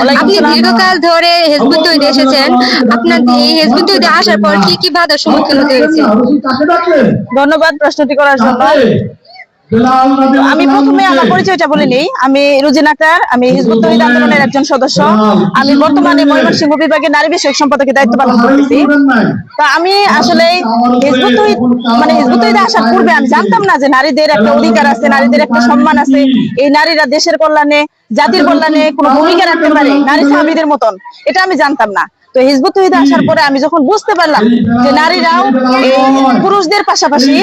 আলাইকুম আপনি দীর্ঘকাল ধরে হেজবুত তৈরি এসেছেন আপনার এই হেজবুত তৈরি আসার পর কি কি বাধার সম্মুখীন হতে হয়েছে ধন্যবাদ প্রশ্নটি করার জন্য আমি প্রথমে আমার পরিচয়টা বলে নেই। আমি রুজিন আক্তার আমি হিজবুত তহিদ আন্দোলনের একজন সদস্য। আমি বর্তমানে ময়মনসিংহ বিভাগের নারী বিষয়ক সম্পাদকের দায়িত্ব পালন করতেছি। তা আমি আসলে হিজবুত তহিদ মানে হিজবুত তহিদে আসার পূর্বে আমি জানতাম না যে নারীদের একটা অধিকার আছে নারীদের একটা সম্মান আছে। এই নারীরা দেশের কল্যাণে জাতির কল্যাণে কোনো ভূমিকা রাখতে পারে নারী স্বামীদের মতন। এটা আমি জানতাম না। তো হিজবুত তহিদে আসার পরে আমি যখন বুঝতে পারলাম যে নারীরাও এই পুরুষদের পাশাপাশি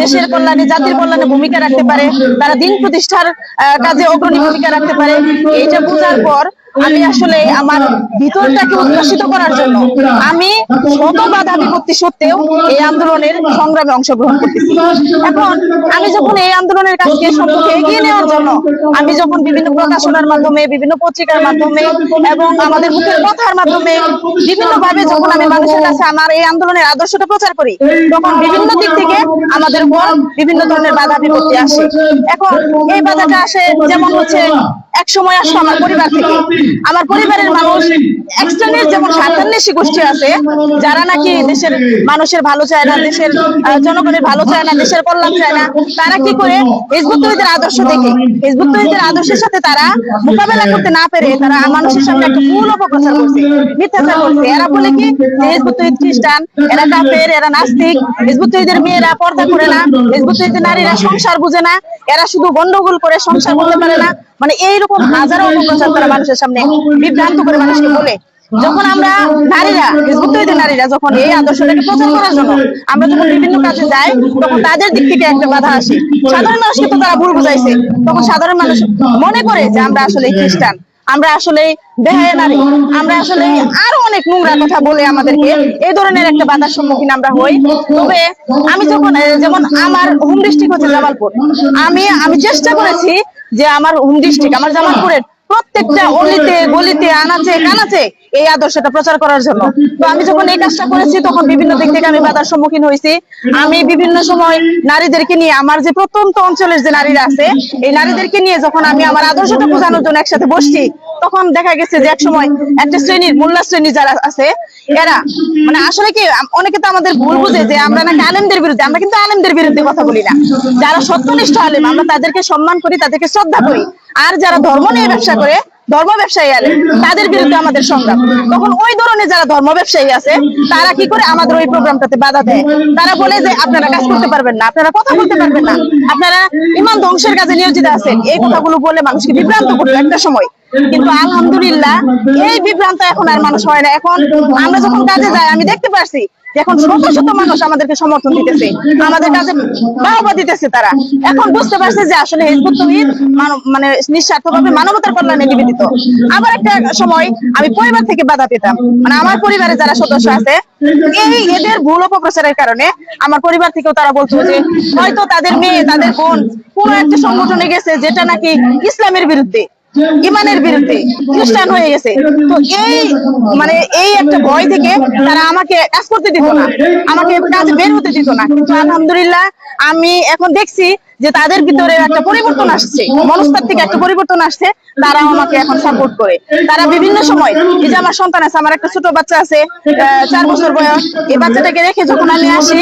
দেশের কল্যাণে জাতির কল্যাণে ভূমিকা রাখতে পারে তারা দিন প্রতিষ্ঠার কাজে অগ্রণী ভূমিকা রাখতে পারে। এইটা বোঝার পর আমি আসলে আমার ভিতরটাকে উদ্ভাসিত করার জন্য আমি শত বাধা বিপত্তি সত্ত্বেও এই আন্দোলনের সংগ্রামে অংশগ্রহণ করতেছি। এখন আমি যখন এই আন্দোলনের কাজকে সম্পর্কে এগিয়ে নেওয়ার জন্য আমি যখন বিভিন্ন প্রকাশনার মাধ্যমে বিভিন্ন পত্রিকার মাধ্যমে এবং আমাদের মুখের কথার মাধ্যমে বিভিন্ন ভাবে যখন আমি মানুষের কাছে আমার এই আন্দোলনের আদর্শটা প্রচার করি তখন বিভিন্ন দিক থেকে আমাদের উপর বিভিন্ন ধরনের বাধা বিপত্তি আসে। এখন এই বাধাটা আসে যেমন হচ্ছে এক সময় আসলো আমার পরিবার থেকে আমার পরিবারের মানুষ এক শ্রেণির যেমন স্বার্থান্বেষী গোষ্ঠী আছে যারা নাকি দেশের মানুষের ভালো চায় না দেশের জনগণের ভালো চায় না দেশের কল্যাণ চায় না তারা কি করে হিজবুত তহিদের আদর্শ দেখে হিজবুত তহিদের আদর্শের সাথে তারা মোকাবেলা করতে না পেরে তারা মানুষের সামনে একটা ভুল অপপ্রচার করছে মিথ্যাচার করছে এরা বলে কি হিজবুত তহিদ খ্রিস্টান এরা কাফের এরা নাস্তিক হিজবুত তহিদের মেয়েরা পর্দা করে না হিজবুত তহিদের নারীরা সংসার বুঝে না এরা শুধু গন্ডগোল করে সংসার করতে পারে না মানে এইরকম হাজারো অপপ্রচার তারা মানুষের সামনে বিভ্রান্ত করে মানুষকে বলে। যখন আমরা নারীরা হিজবুত নারীরা যখন এই আদর্শটাকে প্রচার করার জন্য আমরা যখন বিভিন্ন কাজে যাই তখন তাদের দিক থেকে একটা বাধা আসে। সাধারণ মানুষকে তো তারা ভুল বুঝাইছে। তখন সাধারণ মানুষ মনে করে যে আমরা আসলে খ্রিস্টান আমরা আসলে বেহায়া নারী আমরা আসলে আরও অনেক নোংরা কথা বলে আমাদেরকে এই ধরনের একটা বাধার সম্মুখীন আমরা হই। তবে আমি যখন যেমন আমার হোম ডিস্ট্রিক্ট হচ্ছে জামালপুর আমি আমি চেষ্টা করেছি যে আমার হোম ডিস্ট্রিক্ট আমার জামালপুরের প্রত্যেকটা অলিতে, গলিতে, আনাচে, কানাচে এই আদর্শটা প্রচার করার জন্য। তো আমি যখন এই কাজটা করেছি, তখন বিভিন্ন দিক থেকে আমি বাধার সম্মুখীন হয়েছি। আমি বিভিন্ন সময় নারীদেরকে নিয়ে, আমার যে প্রত্যন্ত অঞ্চলের যে নারীরা আছে, এই নারীদেরকে নিয়ে যখন আমি আমার আদর্শটা বোঝানোর জন্য একসাথে বসছি তখন দেখা গেছে যে এক সময় একটা শ্রেণির মোল্লা শ্রেণি যারা আছে, এরা মানে আসলে কি, অনেকে তো আমাদের ভুল বুঝে যে আমরা নাকি আলেমদের বিরুদ্ধে, আমরা কিন্তু আলেমদের বিরুদ্ধে কথা বলি না। যারা সত্যনিষ্ঠ আলেম, আমরা তাদেরকে সম্মান করি, তাদেরকে শ্রদ্ধা করি। আর যারা ধর্ম নিয়ে ব্যবসা করে, ধর্ম ব্যবসায়ী আলেম, তাদের বিরুদ্ধে আমাদের সংগ্রাম। তখন ওই ধরনের যারা ধর্ম ব্যবসায়ী আছে, তারা কি করে আমাদের ওই প্রোগ্রামটাতে বাধা দেয়? তারা বলে যে, আপনারা কাজ করতে পারবেন না, আপনারা কথা বলতে পারবেন না। আপনারা ইমান ধ্বংসের কাজে নিয়োজিত আছেন। এই কথাগুলো বলে মানুষকে বিভ্রান্ত করবে একটা সময়। কিন্তু আলহামদুলিল্লাহ, এই বিভ্রান্ত এখন আর মানুষ হয় না। এখন আমরা যখন কাজে যাই, আমি দেখতে পারছি এখন শত শত মানুষ আমাদেরকে সমর্থন দিতেছে। আমাদের কাছে বাহবা দিতেছে তারা। এখন বুঝতে পারছে যে আসলে হিজবুত তহিদ মানে নিঃস্বার্থভাবে মানবতার কল্যাণে নিবেদিত। আবার একটা সময় আমি পরিবার থেকে বাধা পেতাম। মানে আমার পরিবারে যারা সদস্য আছে, এই এদের ভুল অপপ্রচারের কারণে আমার পরিবার থেকেও তারা বলতো যে, হয়তো তাদের মেয়ে, তাদের বোন কোন একটা সংগঠনে গেছে যেটা নাকি ইসলামের বিরুদ্ধে। ইমানের বিরুদ্ধে খ্রিস্টান হয়ে গেছে। তো এই মানে এই একটা ভয় থেকে তারা আমাকে কাজ করতে দিত না। আমাকে কাজে বের হতে দিত না। কিন্তু আলহামদুলিল্লাহ আমি এখন দেখছি যে তাদের ভিতরে একটা পরিবর্তন আসছে। মনস্তাত্ত্বিক একটা পরিবর্তন আসছে। তারা আমাকে এখন সাপোর্ট করে। তারা বিভিন্ন সময়, এই যে আমার সন্তান আছে, আমার একটা ছোট বাচ্চা আছে চার বছর বয়স। এই বাচ্চাটাকে রেখে যখন আমি আসি,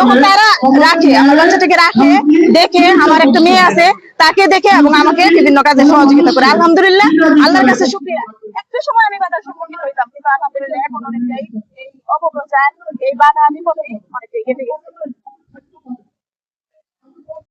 তখন তারা রাখে, আমার বাচ্চাটাকে রাখে, দেখে আমার একটা মেয়ে আছে তাকে দেখে এবং আমাকে বিভিন্ন কাজে সহযোগিতা করে। আলহামদুলিল্লাহ, আল্লাহর কাছে শুক্রিয়া। একটা সময় আমি বাধার সম্মুখীন হইতাম কিন্তু আলহামদুলিল্লাহ এখন অনেকটাই এই অপপ্রচার, এই বাধা বিপত্তি